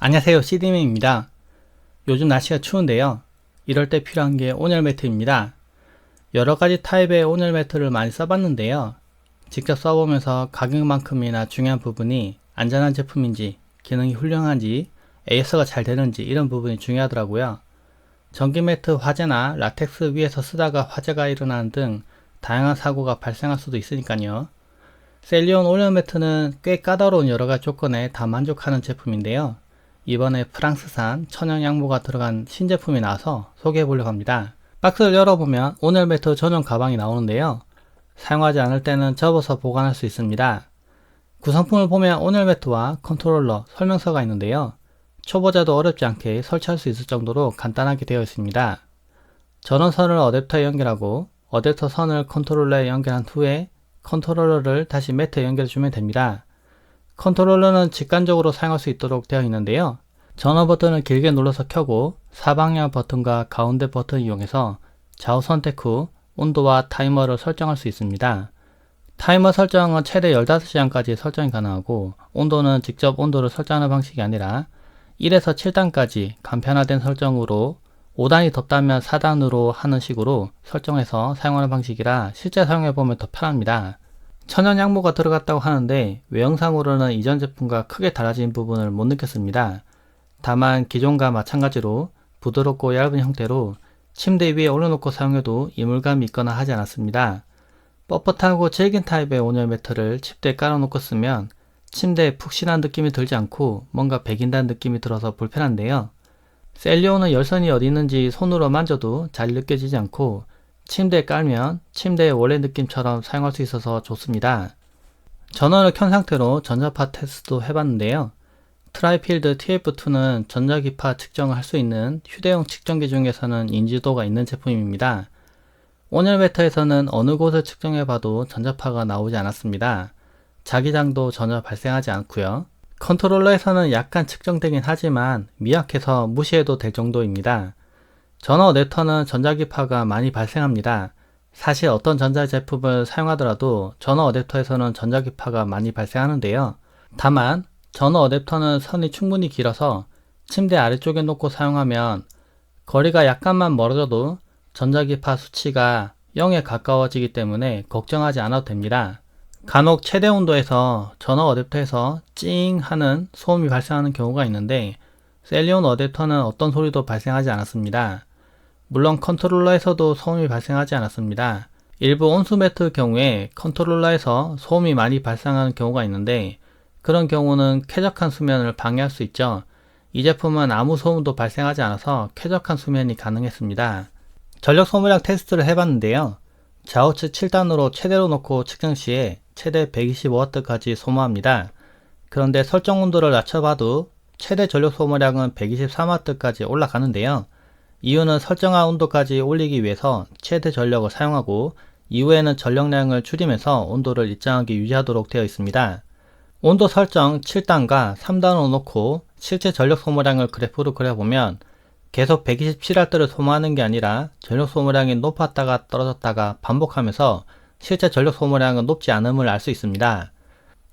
안녕하세요 CD맨입니다. 요즘 날씨가 추운데요. 이럴 때 필요한 게 온열 매트입니다. 여러가지 타입의 온열 매트를 많이 써봤는데요. 직접 써보면서 가격만큼이나 중요한 부분이 안전한 제품인지 기능이 훌륭한지 AS가 잘 되는지 이런 부분이 중요하더라고요. 전기 매트 화재나 라텍스 위에서 쓰다가 화재가 일어나는 등 다양한 사고가 발생할 수도 있으니까요. 셀리온 온열 매트는 꽤 까다로운 여러가지 조건에 다 만족하는 제품인데요. 이번에 프랑스산 천연 양모가 들어간 신제품이 나와서 소개해 보려고 합니다. 박스를 열어보면 온열 매트 전용 가방이 나오는데요. 사용하지 않을 때는 접어서 보관할 수 있습니다. 구성품을 보면 온열 매트와 컨트롤러 설명서가 있는데요. 초보자도 어렵지 않게 설치할 수 있을 정도로 간단하게 되어 있습니다. 전원선을 어댑터에 연결하고 어댑터 선을 컨트롤러에 연결한 후에 컨트롤러를 다시 매트에 연결해 주면 됩니다. 컨트롤러는 직관적으로 사용할 수 있도록 되어 있는데요. 전원 버튼을 길게 눌러서 켜고 사방향 버튼과 가운데 버튼 이용해서 좌우 선택 후 온도와 타이머를 설정할 수 있습니다. 타이머 설정은 최대 15시간까지 설정이 가능하고 온도는 직접 온도를 설정하는 방식이 아니라 1에서 7단까지 간편화된 설정으로 5단이 덥다면 4단으로 하는 식으로 설정해서 사용하는 방식이라 실제 사용해보면 더 편합니다. 천연 양모가 들어갔다고 하는데 외형상으로는 이전 제품과 크게 달라진 부분을 못 느꼈습니다. 다만 기존과 마찬가지로 부드럽고 얇은 형태로 침대 위에 올려놓고 사용해도 이물감이 있거나 하지 않았습니다. 뻣뻣하고 질긴 타입의 온열 매트를 침대에 깔아놓고 쓰면 침대에 푹신한 느낌이 들지 않고 뭔가 배긴다는 느낌이 들어서 불편한데요. 셀리오는 열선이 어디 있는지 손으로 만져도 잘 느껴지지 않고 침대에 깔면 침대의 원래 느낌처럼 사용할 수 있어서 좋습니다. 전원을 켠 상태로 전자파 테스트도 해봤는데요. 트라이필드 TF2는 전자기파 측정을 할 수 있는 휴대용 측정기 중에서는 인지도가 있는 제품입니다. 온열 매터에서는 어느 곳을 측정해봐도 전자파가 나오지 않았습니다. 자기장도 전혀 발생하지 않고요. 컨트롤러에서는 약간 측정되긴 하지만 미약해서 무시해도 될 정도입니다. 전원 어댑터는 전자기파가 많이 발생합니다. 사실 어떤 전자제품을 사용하더라도 전원 어댑터에서는 전자기파가 많이 발생하는데요. 다만 전원 어댑터는 선이 충분히 길어서 침대 아래쪽에 놓고 사용하면 거리가 약간만 멀어져도 전자기파 수치가 0에 가까워지기 때문에 걱정하지 않아도 됩니다. 간혹 최대 온도에서 전원 어댑터에서 찡 하는 소음이 발생하는 경우가 있는데 셀리온 어댑터는 어떤 소리도 발생하지 않았습니다. 물론 컨트롤러에서도 소음이 발생하지 않았습니다. 일부 온수 매트 경우에 컨트롤러에서 소음이 많이 발생하는 경우가 있는데 그런 경우는 쾌적한 수면을 방해할 수 있죠. 이 제품은 아무 소음도 발생하지 않아서 쾌적한 수면이 가능했습니다. 전력 소모량 테스트를 해봤는데요. 좌우측 7단으로 최대로 놓고 측정 시에 최대 125W까지 소모합니다. 그런데 설정 온도를 낮춰봐도 최대 전력 소모량은 123W까지 올라가는데요. 이유는 설정한 온도까지 올리기 위해서 최대 전력을 사용하고 이후에는 전력량을 줄이면서 온도를 일정하게 유지하도록 되어 있습니다. 온도 설정 7단과 3단으로 놓고 실제 전력 소모량을 그래프로 그려보면 계속 127W를 소모하는 게 아니라 전력 소모량이 높았다가 떨어졌다가 반복하면서 실제 전력 소모량은 높지 않음을 알 수 있습니다.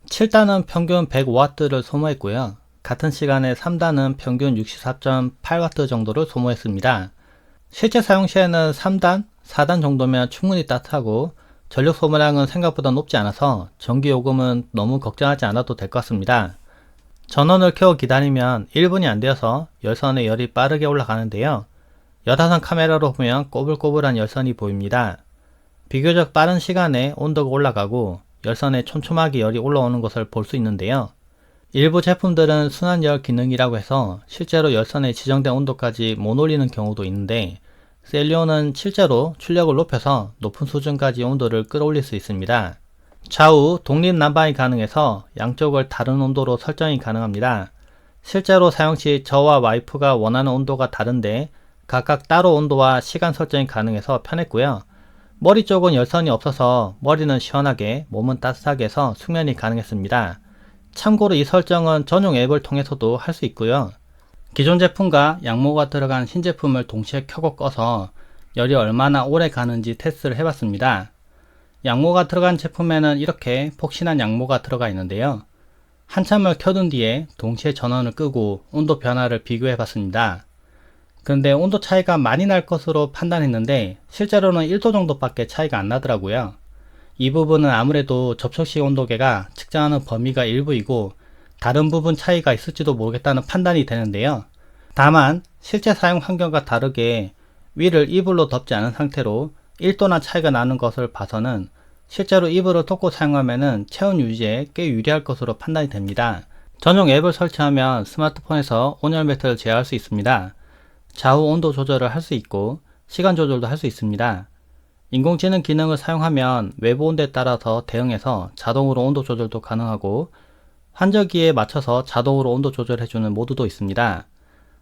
7단은 평균 105W를 소모했고요. 같은 시간에 3단은 평균 64.8W 정도를 소모했습니다. 실제 사용 시에는 3단, 4단 정도면 충분히 따뜻하고 전력 소모량은 생각보다 높지 않아서 전기 요금은 너무 걱정하지 않아도 될 것 같습니다. 전원을 켜고 기다리면 1분이 안 되어서 열선의 열이 빠르게 올라가는데요. 여다선 카메라로 보면 꼬불꼬불한 열선이 보입니다. 비교적 빠른 시간에 온도가 올라가고 열선에 촘촘하게 열이 올라오는 것을 볼 수 있는데요. 일부 제품들은 순환열 기능이라고 해서 실제로 열선에 지정된 온도까지 못 올리는 경우도 있는데 셀리온은 실제로 출력을 높여서 높은 수준까지 온도를 끌어올릴 수 있습니다. 좌우 독립 난방이 가능해서 양쪽을 다른 온도로 설정이 가능합니다. 실제로 사용 시 저와 와이프가 원하는 온도가 다른데 각각 따로 온도와 시간 설정이 가능해서 편했고요. 머리 쪽은 열선이 없어서 머리는 시원하게 몸은 따뜻하게 해서 숙면이 가능했습니다. 참고로 이 설정은 전용 앱을 통해서도 할 수 있고요. 기존 제품과 양모가 들어간 신제품을 동시에 켜고 꺼서 열이 얼마나 오래 가는지 테스트를 해봤습니다. 양모가 들어간 제품에는 이렇게 폭신한 양모가 들어가 있는데요. 한참을 켜둔 뒤에 동시에 전원을 끄고 온도 변화를 비교해 봤습니다. 그런데 온도 차이가 많이 날 것으로 판단했는데 실제로는 1도 정도밖에 차이가 안 나더라고요. 이 부분은 아무래도 접촉 시 온도계가 측정하는 범위가 일부이고 다른 부분 차이가 있을지도 모르겠다는 판단이 되는데요. 다만 실제 사용 환경과 다르게 위를 이불로 덮지 않은 상태로 1도나 차이가 나는 것을 봐서는 실제로 이불을 덮고 사용하면 체온 유지에 꽤 유리할 것으로 판단이 됩니다. 전용 앱을 설치하면 스마트폰에서 온열 매트를 제어할 수 있습니다. 좌우 온도 조절을 할 수 있고 시간 조절도 할 수 있습니다. 인공지능 기능을 사용하면 외부 온도에 따라서 대응해서 자동으로 온도 조절도 가능하고 환절기에 맞춰서 자동으로 온도 조절해주는 모드도 있습니다.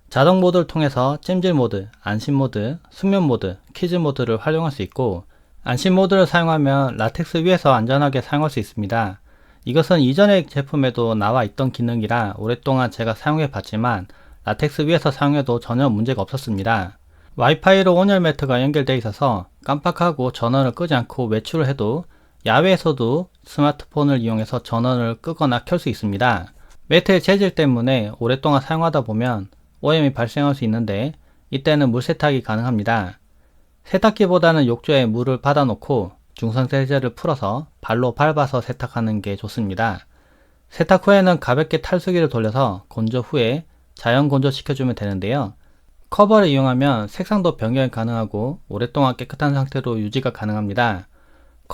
자동 모드를 통해서 찜질 모드, 안심 모드, 숙면 모드, 키즈 모드를 활용할 수 있고 안심 모드를 사용하면 라텍스 위에서 안전하게 사용할 수 있습니다. 이것은 이전의 제품에도 나와 있던 기능이라 오랫동안 제가 사용해 봤지만 라텍스 위에서 사용해도 전혀 문제가 없었습니다. 와이파이로 온열 매트가 연결되어 있어서 깜빡하고 전원을 끄지 않고 외출을 해도 야외에서도 스마트폰을 이용해서 전원을 끄거나 켤 수 있습니다. 매트의 재질 때문에 오랫동안 사용하다 보면 오염이 발생할 수 있는데 이때는 물 세탁이 가능합니다. 세탁기보다는 욕조에 물을 받아놓고 중성 세제를 풀어서 발로 밟아서 세탁하는 게 좋습니다. 세탁 후에는 가볍게 탈수기를 돌려서 건조 후에 자연 건조시켜주면 되는데요. 커버를 이용하면 색상도 변경이 가능하고 오랫동안 깨끗한 상태로 유지가 가능합니다.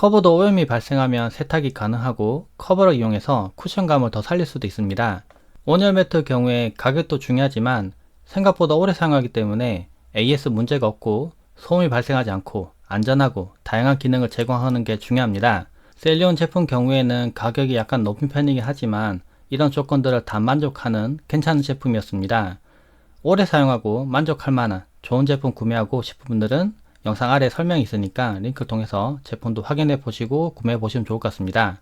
커버도 오염이 발생하면 세탁이 가능하고 커버를 이용해서 쿠션감을 더 살릴 수도 있습니다. 온열 매트 경우에 가격도 중요하지만 생각보다 오래 사용하기 때문에 AS 문제가 없고 소음이 발생하지 않고 안전하고 다양한 기능을 제공하는 게 중요합니다. 셀리온 제품 경우에는 가격이 약간 높은 편이긴 하지만 이런 조건들을 다 만족하는 괜찮은 제품이었습니다. 오래 사용하고 만족할 만한 좋은 제품 구매하고 싶은 분들은 영상 아래 설명이 있으니까 링크를 통해서 제품도 확인해 보시고 구매해 보시면 좋을 것 같습니다.